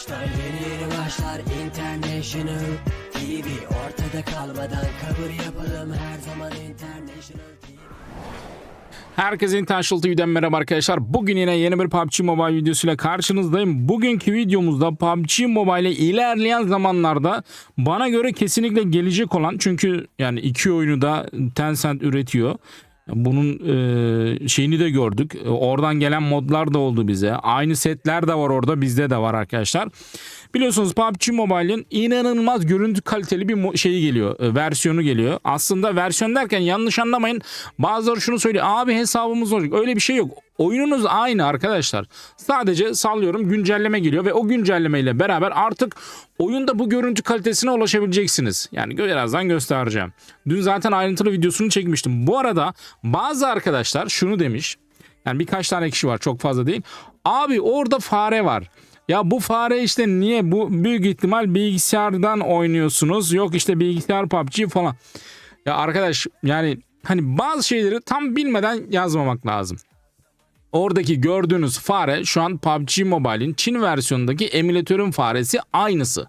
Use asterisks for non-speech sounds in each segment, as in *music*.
başlar Yeni yeni başlar International TV Ortada kalmadan kabul yapalım Her zaman International TV Herkese International TV'den merhaba arkadaşlar. Bugün yine yeni bir PUBG Mobile videosuyla karşınızdayım. Bugünkü videomuzda PUBG Mobile ilerleyen zamanlarda bana göre kesinlikle gelecek olan çünkü yani iki oyunu da Tencent üretiyor. Bunun e, şeyini de gördük. E, Oradan gelen modlar da oldu bize. Aynı setler de var orada bizde de var arkadaşlar. Biliyorsunuz PUBG Mobile'in inanılmaz görüntü kaliteli bir şeyi geliyor. e, versiyonu geliyor. Aslında versiyon derken yanlış anlamayın. Bazıları şunu söylüyor. Abi hesabımız olacak. Öyle bir şey yok. Oyununuz aynı arkadaşlar. Sadece sallıyorum güncelleme geliyor ve o güncellemeyle beraber artık oyunda bu görüntü kalitesine ulaşabileceksiniz. Yani birazdan göstereceğim. Dün zaten ayrıntılı videosunu çekmiştim. Bu arada bazı arkadaşlar şunu demiş. Yani birkaç tane kişi var çok fazla değil. Abi orada fare var. Ya bu fare işte niye bu büyük ihtimal bilgisayardan oynuyorsunuz. Yok işte bilgisayar PUBG falan. Ya arkadaş yani hani bazı şeyleri tam bilmeden yazmamak lazım. Oradaki gördüğünüz fare şu an PUBG Mobile'in Çin versiyonundaki emülatörün faresi aynısı.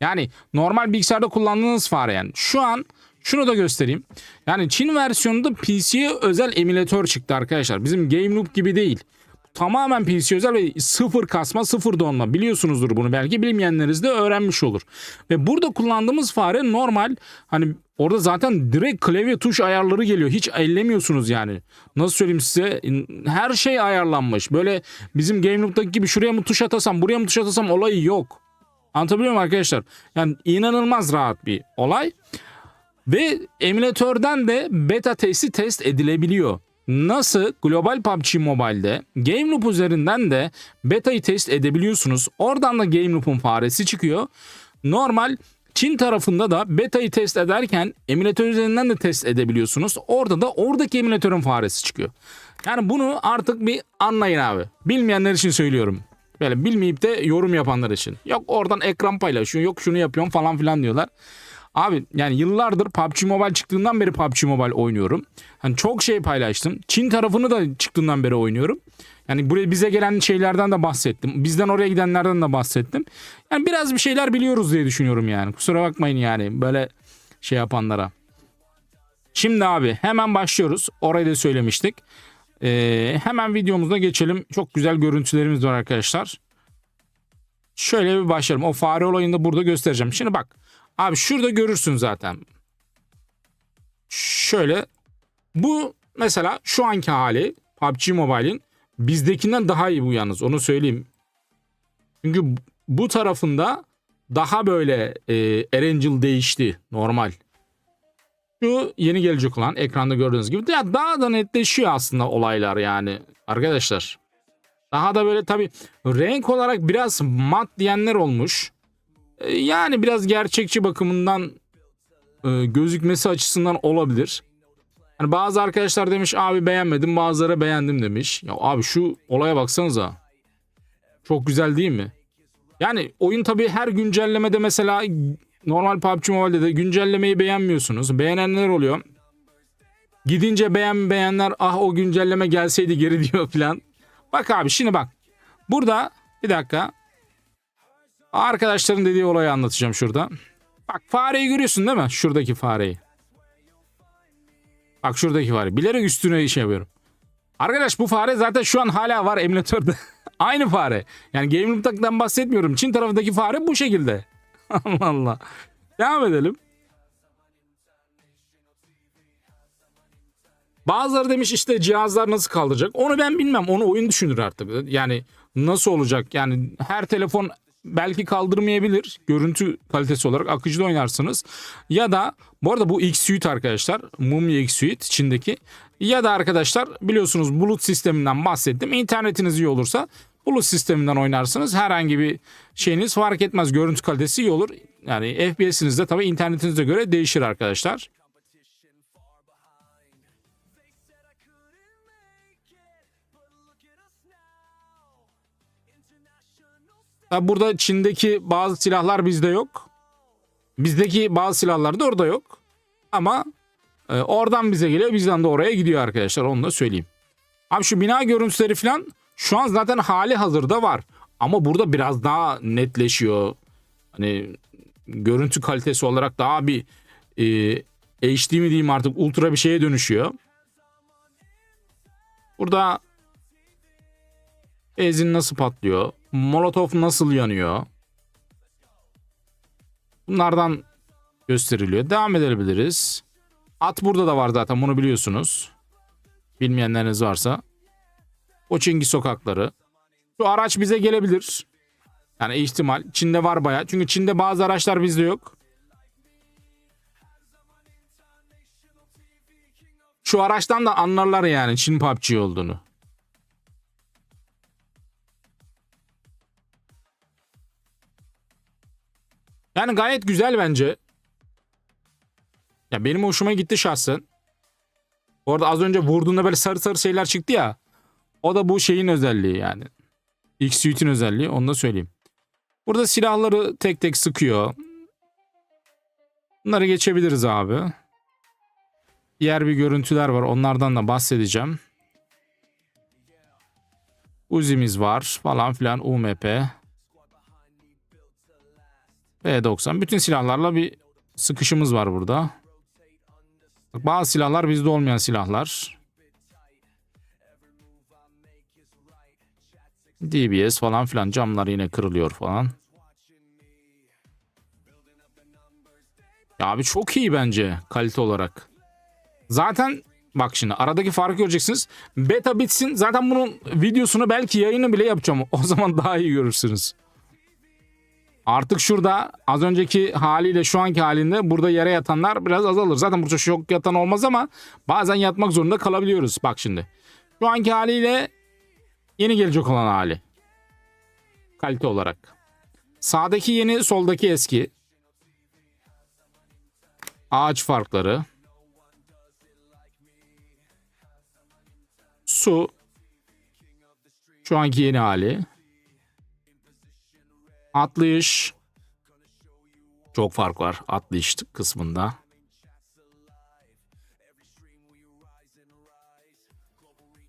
Yani normal bilgisayarda kullandığınız fare yani. Şu an şunu da göstereyim. Yani Çin versiyonunda PC'ye özel emülatör çıktı arkadaşlar. Bizim Game Loop gibi değil. Tamamen PC özel ve sıfır kasma sıfır donma biliyorsunuzdur bunu belki bilmeyenleriniz de öğrenmiş olur. Ve burada kullandığımız fare normal hani orada zaten direkt klavye tuş ayarları geliyor hiç ellemiyorsunuz yani. Nasıl söyleyeyim size her şey ayarlanmış böyle bizim Game Loop'taki gibi şuraya mı tuş atasam buraya mı tuş atasam olayı yok. Anlatabiliyor muyum arkadaşlar? Yani inanılmaz rahat bir olay. Ve emülatörden de beta testi test edilebiliyor. Nasıl global PUBG Mobile'de Game Loop üzerinden de beta'yı test edebiliyorsunuz. Oradan da Game Loop'un faresi çıkıyor. Normal Çin tarafında da beta'yı test ederken emülatör üzerinden de test edebiliyorsunuz. Orada da oradaki emülatörün faresi çıkıyor. Yani bunu artık bir anlayın abi. Bilmeyenler için söylüyorum. Böyle bilmeyip de yorum yapanlar için. Yok oradan ekran paylaşıyor, yok şunu yapıyorum falan filan diyorlar. Abi yani yıllardır PUBG Mobile çıktığından beri PUBG Mobile oynuyorum. Hani çok şey paylaştım. Çin tarafını da çıktığından beri oynuyorum. Yani buraya bize gelen şeylerden de bahsettim. Bizden oraya gidenlerden de bahsettim. Yani biraz bir şeyler biliyoruz diye düşünüyorum yani. Kusura bakmayın yani böyle şey yapanlara. Şimdi abi hemen başlıyoruz. Orayı da söylemiştik. Ee, hemen videomuza geçelim. Çok güzel görüntülerimiz var arkadaşlar. Şöyle bir başlayalım. O fare olayını da burada göstereceğim. Şimdi bak. Abi şurada görürsün zaten. Şöyle. Bu mesela şu anki hali PUBG Mobile'in bizdekinden daha iyi bu yalnız. Onu söyleyeyim. Çünkü bu tarafında daha böyle e, Erangel değişti. Normal. Şu yeni gelecek olan ekranda gördüğünüz gibi ya daha da netleşiyor aslında olaylar yani arkadaşlar. Daha da böyle tabi renk olarak biraz mat diyenler olmuş. E, Yani biraz gerçekçi bakımından e, gözükmesi açısından olabilir. Hani bazı arkadaşlar demiş abi beğenmedim bazıları beğendim demiş. Ya abi şu olaya baksanıza. Çok güzel değil mi? Yani oyun tabii her güncellemede mesela normal PUBG Mobile'de de güncellemeyi beğenmiyorsunuz. Beğenenler oluyor. Gidince beğen beğenler ah o güncelleme gelseydi geri *laughs* diyor falan. Bak abi şimdi bak. Burada bir dakika. Arkadaşların dediği olayı anlatacağım şurada. Bak fareyi görüyorsun değil mi? Şuradaki fareyi. Bak şuradaki fare. Bilerek üstüne iş yapıyorum. Arkadaş bu fare zaten şu an hala var emülatörde. *laughs* Aynı fare. Yani Game Loop'tan bahsetmiyorum. Çin tarafındaki fare bu şekilde. *laughs* Allah Allah. Devam edelim. Bazıları demiş işte cihazlar nasıl kaldıracak. Onu ben bilmem. Onu oyun düşünür artık. Yani nasıl olacak? Yani her telefon belki kaldırmayabilir. Görüntü kalitesi olarak akıcıda oynarsınız. Ya da bu arada bu X Suite arkadaşlar. Mumia X Suite Çin'deki. Ya da arkadaşlar biliyorsunuz bulut sisteminden bahsettim. İnternetiniz iyi olursa bulut sisteminden oynarsınız. Herhangi bir şeyiniz fark etmez. Görüntü kalitesi iyi olur. Yani FPS'iniz de tabii internetinize göre değişir arkadaşlar. Burada Çin'deki bazı silahlar bizde yok. Bizdeki bazı silahlar da orada yok. Ama e, oradan bize geliyor bizden de oraya gidiyor arkadaşlar onu da söyleyeyim. Abi şu bina görüntüleri falan şu an zaten hali hazırda var. Ama burada biraz daha netleşiyor. Hani görüntü kalitesi olarak daha bir e, HD mi diyeyim artık ultra bir şeye dönüşüyor. Burada benzin nasıl patlıyor? Molotov nasıl yanıyor? Bunlardan gösteriliyor. Devam edebiliriz. At burada da var zaten bunu biliyorsunuz. Bilmeyenleriniz varsa. Koçingi sokakları. Şu araç bize gelebilir. Yani ihtimal. Çin'de var baya. Çünkü Çin'de bazı araçlar bizde yok. Şu araçtan da anlarlar yani Çin PUBG olduğunu. Yani gayet güzel bence. Ya benim hoşuma gitti şahsen. Bu arada az önce vurduğunda böyle sarı sarı şeyler çıktı ya. O da bu şeyin özelliği yani. X-Suite'in özelliği onu da söyleyeyim. Burada silahları tek tek sıkıyor. Bunları geçebiliriz abi. Diğer bir görüntüler var. Onlardan da bahsedeceğim. Uzi'miz var falan filan UMP. P90. Bütün silahlarla bir sıkışımız var burada. Bazı silahlar bizde olmayan silahlar. DBS falan filan camlar yine kırılıyor falan. Ya abi çok iyi bence kalite olarak. Zaten bak şimdi aradaki farkı göreceksiniz. Beta bitsin zaten bunun videosunu belki yayını bile yapacağım. *laughs* O zaman daha iyi görürsünüz. Artık şurada az önceki haliyle şu anki halinde burada yere yatanlar biraz azalır. Zaten burada çok yatan olmaz ama bazen yatmak zorunda kalabiliyoruz. Bak şimdi. Şu anki haliyle yeni gelecek olan hali. Kalite olarak. Sağdaki yeni, soldaki eski. Ağaç farkları. Su. Şu anki yeni hali. Atlayış. Çok fark var atlayış kısmında.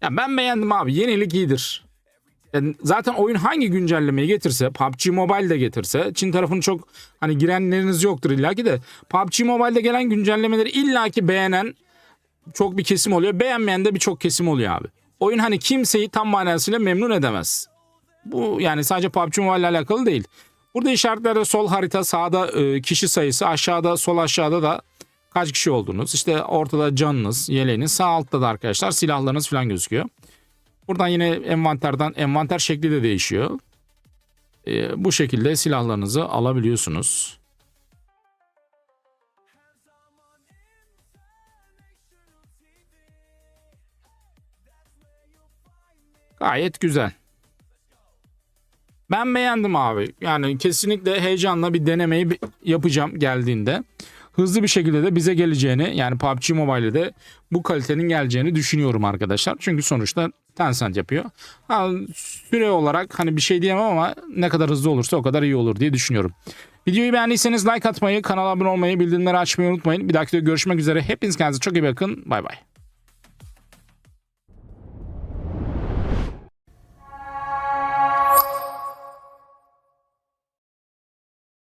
Ya ben beğendim abi. Yenilik iyidir. Yani zaten oyun hangi güncellemeyi getirse, PUBG Mobile de getirse, Çin tarafını çok hani girenleriniz yoktur illaki de PUBG Mobile'de gelen güncellemeleri illaki beğenen çok bir kesim oluyor. Beğenmeyen de birçok kesim oluyor abi. Oyun hani kimseyi tam manasıyla memnun edemez. Bu yani sadece PUBG Mobile ile alakalı değil. Burada işaretlerde sol harita sağda e, kişi sayısı aşağıda sol aşağıda da kaç kişi olduğunuz. İşte ortada canınız, yeleğiniz sağ altta da arkadaşlar silahlarınız falan gözüküyor. Buradan yine envanterden envanter şekli de değişiyor. E, bu şekilde silahlarınızı alabiliyorsunuz. Gayet güzel. Ben beğendim abi. Yani kesinlikle heyecanla bir denemeyi yapacağım geldiğinde. Hızlı bir şekilde de bize geleceğini yani PUBG Mobile'de de bu kalitenin geleceğini düşünüyorum arkadaşlar. Çünkü sonuçta Tencent yapıyor. Ha, süre olarak hani bir şey diyemem ama ne kadar hızlı olursa o kadar iyi olur diye düşünüyorum. Videoyu beğendiyseniz like atmayı, kanala abone olmayı, bildirimleri açmayı unutmayın. Bir dahaki videoda görüşmek üzere. Hepiniz kendinize çok iyi bakın. Bay bay.